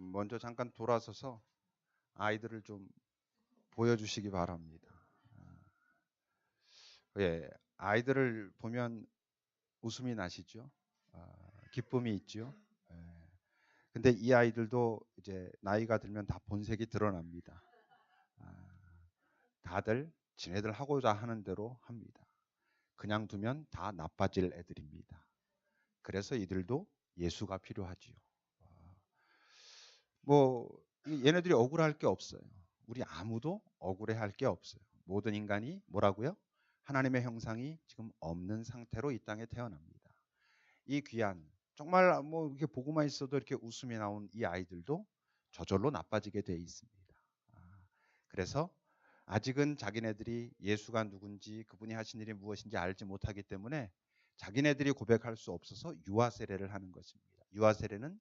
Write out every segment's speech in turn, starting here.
먼저 잠깐 돌아서서 아이들을 좀 보여주시기 바랍니다. 예, 아이들을 보면 웃음이 나시죠? 아, 기쁨이 있죠. 예. 근데 이 아이들도 이제 나이가 들면 다 본색이 드러납니다. 아, 다들 지네들 하고자 하는 대로 합니다. 그냥 두면 다 나빠질 애들입니다. 그래서 이들도 예수가 필요하지요. 아, 뭐 얘네들이 억울할 게 없어요. 우리 아무도 억울해할 게 없어요. 모든 인간이 뭐라고요? 하나님의 형상이 지금 없는 상태로 이 땅에 태어납니다. 이 귀한 정말 뭐 이렇게 보고만 있어도 이렇게 웃음이 나온 이 아이들도 저절로 나빠지게 돼 있습니다. 아, 그래서 아직은 자기네들이 예수가 누군지 그분이 하신 일이 무엇인지 알지 못하기 때문에 자기네들이 고백할 수 없어서 유아 세례를 하는 것입니다. 유아 세례는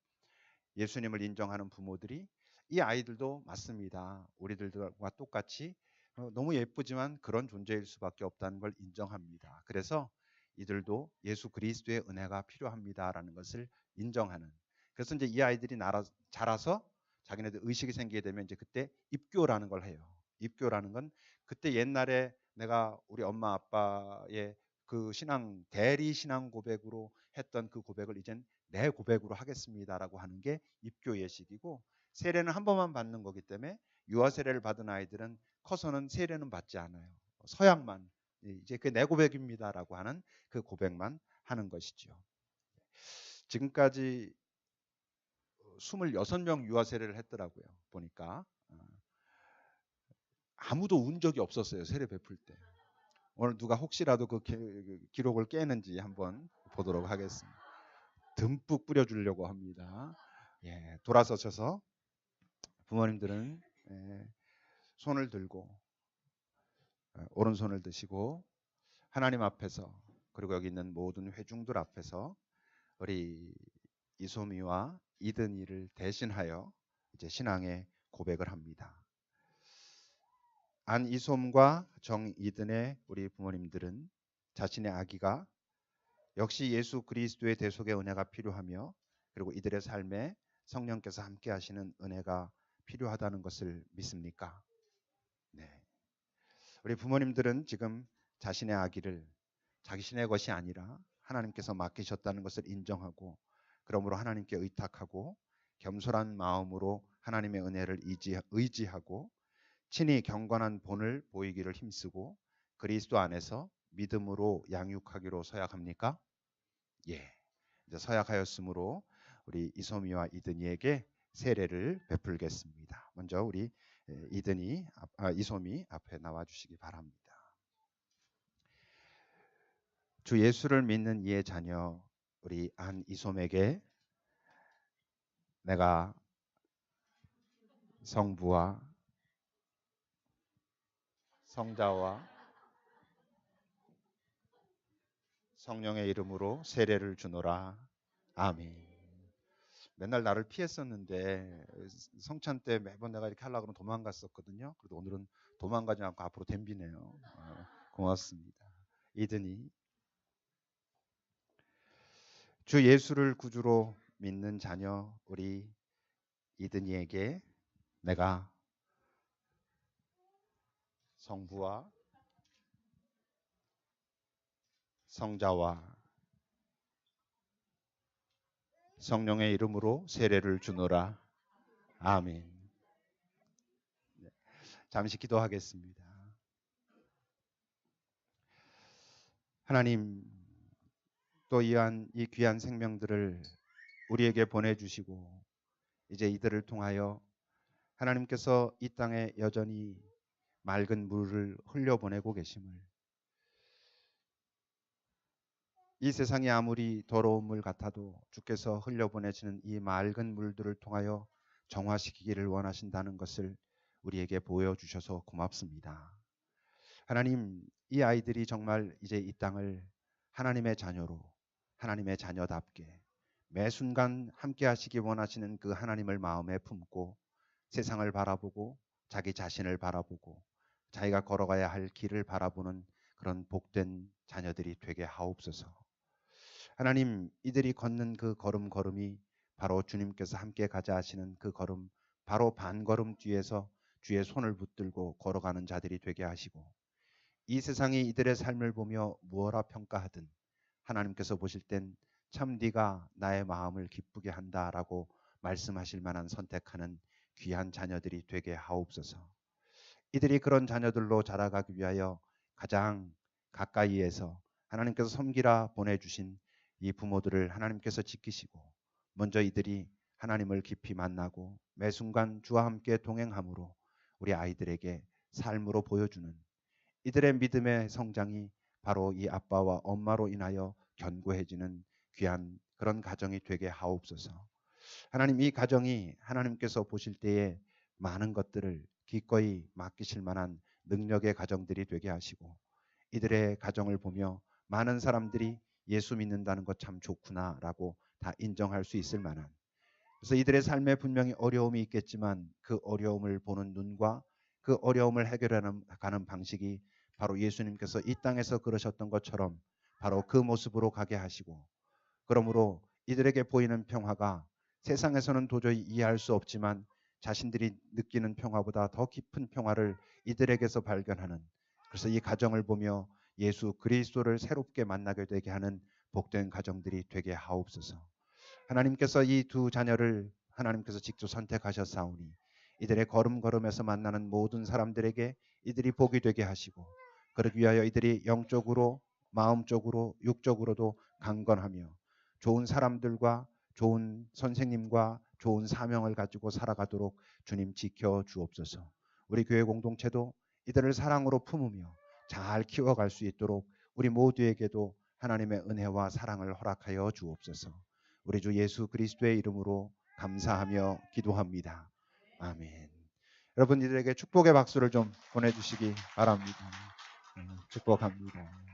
예수님을 인정하는 부모들이 이 아이들도 맞습니다. 우리들과 똑같이 어, 너무 예쁘지만 그런 존재일 수밖에 없다는 걸 인정합니다. 그래서 이들도 예수 그리스도의 은혜가 필요합니다라는 것을 인정하는. 그래서 이제 이 아이들이 자라서 자기네들 의식이 생기게 되면 이제 그때 입교라는 걸 해요. 입교라는 건 그때 옛날에 내가 우리 엄마 아빠의 그 신앙 대리 신앙 고백으로 했던 그 고백을 이젠 내 고백으로 하겠습니다라고 하는 게 입교 예식이고 세례는 한 번만 받는 거기 때문에 유아 세례를 받은 아이들은 커서는 세례는 받지 않아요. 서양만 이제 그 내 고백입니다라고 하는 그 고백만 하는 것이죠. 지금까지 26명 유아 세례를 했더라고요. 보니까 어. 아무도 운 적이 없었어요. 세례 베풀 때. 오늘 누가 혹시라도 그 기록을 깨는지 한번 보도록 하겠습니다. 듬뿍 뿌려주려고 합니다. 예, 돌아서셔서 부모님들은 예, 손을 들고 예, 오른손을 드시고 하나님 앞에서 그리고 여기 있는 모든 회중들 앞에서 우리 이소미와 이든이를 대신하여 이제 신앙의 고백을 합니다. 안 이솜과 정 이든의 우리 부모님들은 자신의 아기가 역시 예수 그리스도의 대속의 은혜가 필요하며 그리고 이들의 삶에 성령께서 함께 하시는 은혜가 필요하다는 것을 믿습니까? 네. 우리 부모님들은 지금 자신의 아기를 자신의 것이 아니라 하나님께서 맡기셨다는 것을 인정하고 그러므로 하나님께 의탁하고 겸손한 마음으로 하나님의 은혜를 의지하고 친히 경건한 본을 보이기를 힘쓰고 그리스도 안에서 믿음으로 양육하기로 서약합니까? 예. 이제 서약하였으므로 우리 이소미와 이든이에게 세례를 베풀겠습니다. 먼저 우리 이든이 아, 이소미 앞에 나와 주시기 바랍니다. 주 예수를 믿는 이의 자녀 우리 안 이솜에게 내가 성부와 성자와 성령의 이름으로 세례를 주노라. 아멘. 맨날 나를 피했었는데 성찬 때 매번 내가 이렇게 하려고 도망갔었거든요. 그래도 오늘은 도망가지 않고 앞으로 덤비네요. 어, 고맙습니다. 이든이 주 예수를 구주로 믿는 자녀 우리 이든이에게 내가 성부와 성자와 성령의 이름으로 세례를 주노라. 아멘. 네, 잠시 기도하겠습니다. 하나님, 또 이한 이 귀한 생명들을 우리에게 보내주시고 이제 이들을 통하여 하나님께서 이 땅에 여전히 맑은 물을 흘려보내고 계심을 이 세상이 아무리 더러운 물 같아도 주께서 흘려보내시는 이 맑은 물들을 통하여 정화시키기를 원하신다는 것을 우리에게 보여주셔서 고맙습니다. 하나님, 이 아이들이 정말 이제 이 땅을 하나님의 자녀로, 하나님의 자녀답게 매 순간 함께 하시기 원하시는 그 하나님을 마음에 품고 세상을 바라보고 자기 자신을 바라보고 자기가 걸어가야 할 길을 바라보는 그런 복된 자녀들이 되게 하옵소서. 하나님, 이들이 걷는 그 걸음 걸음이 바로 주님께서 함께 가자 하시는 그 걸음 바로 반걸음 뒤에서 주의 손을 붙들고 걸어가는 자들이 되게 하시고 이 세상이 이들의 삶을 보며 무엇라 평가하든 하나님께서 보실 땐 참 네가 나의 마음을 기쁘게 한다라고 말씀하실 만한 선택하는 귀한 자녀들이 되게 하옵소서. 이들이 그런 자녀들로 자라가기 위하여 가장 가까이에서 하나님께서 섬기라 보내주신 이 부모들을 하나님께서 지키시고 먼저 이들이 하나님을 깊이 만나고 매 순간 주와 함께 동행함으로 우리 아이들에게 삶으로 보여주는 이들의 믿음의 성장이 바로 이 아빠와 엄마로 인하여 견고해지는 귀한 그런 가정이 되게 하옵소서. 하나님 이 가정이 하나님께서 보실 때에 많은 것들을 기꺼이 맡기실 만한 능력의 가정들이 되게 하시고 이들의 가정을 보며 많은 사람들이 예수 믿는다는 것 참 좋구나라고 다 인정할 수 있을 만한. 그래서 이들의 삶에 분명히 어려움이 있겠지만 그 어려움을 보는 눈과 그 어려움을 해결하는 가는 방식이 바로 예수님께서 이 땅에서 그러셨던 것처럼 바로 그 모습으로 가게 하시고 그러므로 이들에게 보이는 평화가 세상에서는 도저히 이해할 수 없지만 자신들이 느끼는 평화보다 더 깊은 평화를 이들에게서 발견하는 그래서 이 가정을 보며 예수 그리스도를 새롭게 만나게 되게 하는 복된 가정들이 되게 하옵소서. 하나님께서 이 두 자녀를 하나님께서 직접 선택하셨사오니 이들의 걸음걸음에서 만나는 모든 사람들에게 이들이 복이 되게 하시고 그러기 위하여 이들이 영적으로 마음적으로 육적으로도 강건하며 좋은 사람들과 좋은 선생님과 좋은 사명을 가지고 살아가도록 주님 지켜 주옵소서. 우리 교회 공동체도 이들을 사랑으로 품으며 잘 키워갈 수 있도록 우리 모두에게도 하나님의 은혜와 사랑을 허락하여 주옵소서. 우리 주 예수 그리스도의 이름으로 감사하며 기도합니다. 아멘. 여러분 이들에게 축복의 박수를 좀 보내주시기 바랍니다. 음, 축복합니다.